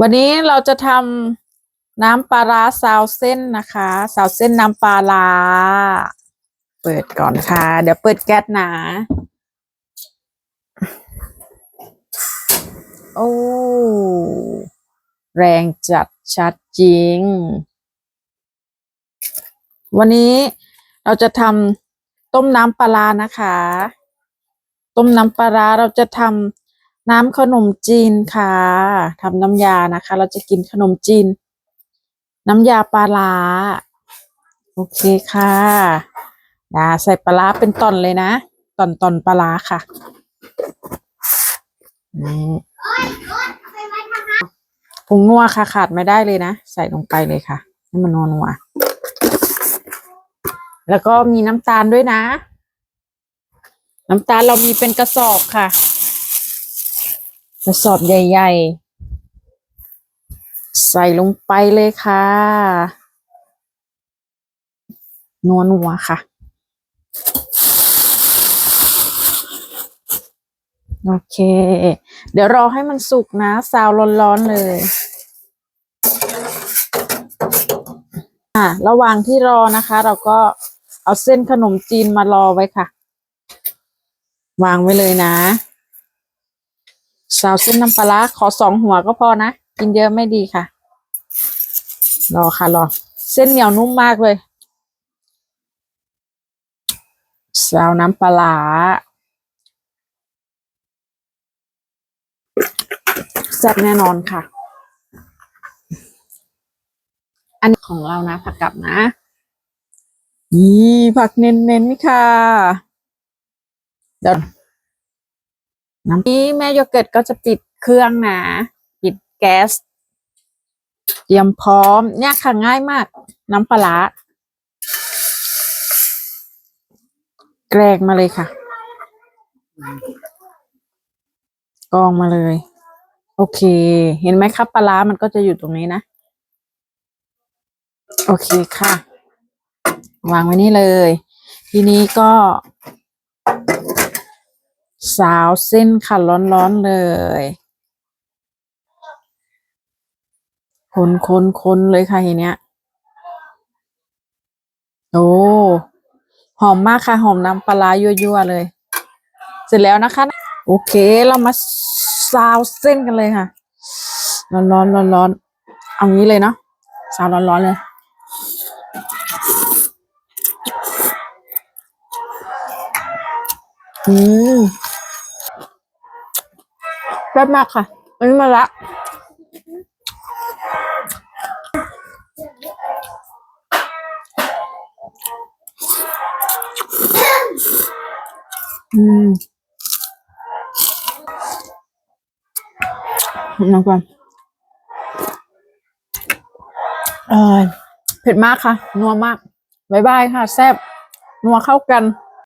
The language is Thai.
วันนี้เราจะทำน้ำปลาร้าซาวเส้นนะคะซาวเส้นน้ำปลาร้าเปิดก่อนค่ะ เดี๋ยวเปิดแก๊สหนาโอ้แรงจัดชัดจริง วันนี้เราจะทำต้มน้ำปลาร้านะคะ ต้มน้ำปลาร้าเราจะทำ น้ำขนมจีนค่ะทำน้ำยานะคะ เราจะกินขนมจีน น้ำยาปลาร้าโอเคค่ะดาใส่ปลาร้าเป็นตอนเลยนะตอนตอนปลาร้าค่ะนี่ผงนัวค่ะ ขาดไม่ได้เลยนะ ใส่ลงไปเลยค่ะ ให้มันนัวนัวแล้วก็มีน้ำตาลด้วยนะ น้ำตาลเรามีเป็นกระสอบค่ะ ระสอบใหญ่ ๆ ใส่ลงไปเลยค่ะนัวนัวๆค่ะ โอเค เดี๋ยวรอให้มันสุกนะ ซาวร้อนๆเลยอะระหว่างที่รอนะคะ เราก็เอาเส้นขนมจีนมารอไว้ค่ะ วางไว้เลยนะ ซาวเส้นน้ำปลาร้าขอสองหัวก็พอนะ กินเยอะไม่ดีค่ะ รอค่ะรอ เส้นเหนียวนุ่มมากเลยซาวน้ำปลาร้าแซ่บแน่นอนค่ะ อันของเรานะ ผักกับนะนี่ผักเน้นๆค่ะเดี๋ยว น้ำนี้แม่โยเกิร์ตก็จะปิดเครื่องนะปิดแก๊สเตรียมพร้อมเนี่ยค่ะง่ายมาก น้ำปลาร้าแกรกมาเลยค่ะ กองมาเลย โอเค เห็นไหมครับปลาร้ามันก็จะอยู่ตรงนี้นะ โอเคค่ะ วางไว้นี่เลย ทีนี้ก็ สาวเส้นค่ะร้อนๆเลย คนคนคนเลยค่ะทีเนี้ย โอ้ หอมมากค่ะ หอมน้ำปลายั่วๆเลย เสร็จแล้วนะคะ โอเคเรามาซาวเส้นกันเลยค่ะ ร้อนร้อนร้อนร้อนเอางี้เลยเนาะซาวร้อนร้อนๆเลย อืม ซ่บมากค่ะ อันนี้มาละอืมน้ำก่อนเออเผ็ดมากค่ะ นัวมากบายบายค่ะ แซ่บ นัวเข้ากัน